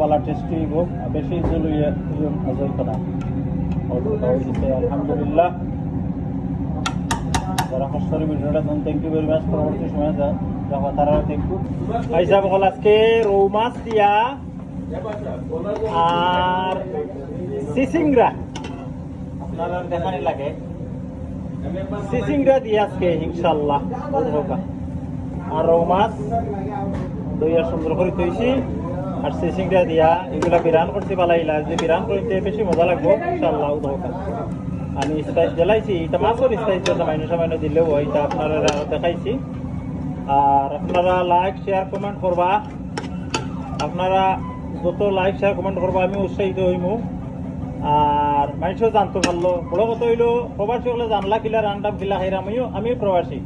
বালা tasty হইব। আর বেশি জল হইয়া নজর করা আলহামদুলিল্লাহ। যারা কষ্ট করে ভিডিওটা দেন থ্যাংক ইউ ভেরি মাচ পরবর্তী সময় যাব তারা থ্যাংক ইউ পয়সা বকল আজকে রৌ মাছ দিয়া আর সিসিংরা আপনারা দেখানি লাগে। সিসিংরা দিয়ে আজকে ইনশাল্লাহ আর রৌ মাছ, দইয়া সুন্দর করে তৈছি আর সিসিংটা দিয়া এগুলা বিরান করতে পালাইলা। যে বিরান করতে বেশি মজা লাগবো ইনশাল্লাহ উদ্ভব আমি স্পাইস জ্বালাইছি, এটা মাছের স্পাইস সামান্য সামান্য দিলেও এটা আপনারা দেখাইছি। আর আপনারা লাইক শেয়ার কমেন্ট করবা। আপনারা যত লাইক শেয়ার কমেন্ট করবা, আমি উৎসাহিত হইমু। আর মানুষও জানতো ভালো বড় কথা হইল, প্রবাসী হলে জানলা কিলা রান্ডাম কিলা খাইরা আমিও আমিও প্রবাসী।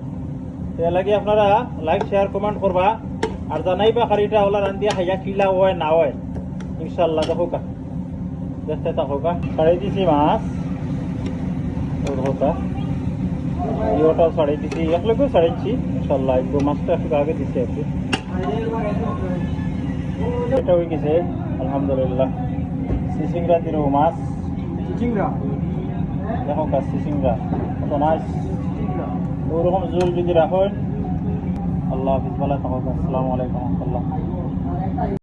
এর লাগে আপনারা লাইক শেয়ার কমেন্ট করবা। আর জানাইবা খারিটা ওলা রান্দিয়া খাইয়া কিলা হয় না হয়? ইনশাল্লাহ দেখো কা দেখতে থাকো কা ছাড়াই দিছি মাছ। ওটা ইওটাও ছাড়াই দিছি একলগেও ছাড়াইছি ইনশাল্লাহ একদম মাছটা একটু আগে দিছি কি এটা হয়ে গেছে আলহামদুলিল্লাহ। সিসিংরা দিরো মাছ। চিংড়া দেখো কা সিসিংরা কত নাইস ওরকম জল যদি রাখেন আল্লাহ হাফিজ ভালো থাকুক আসসালামু আলাইকুম রহমতুল্লাহ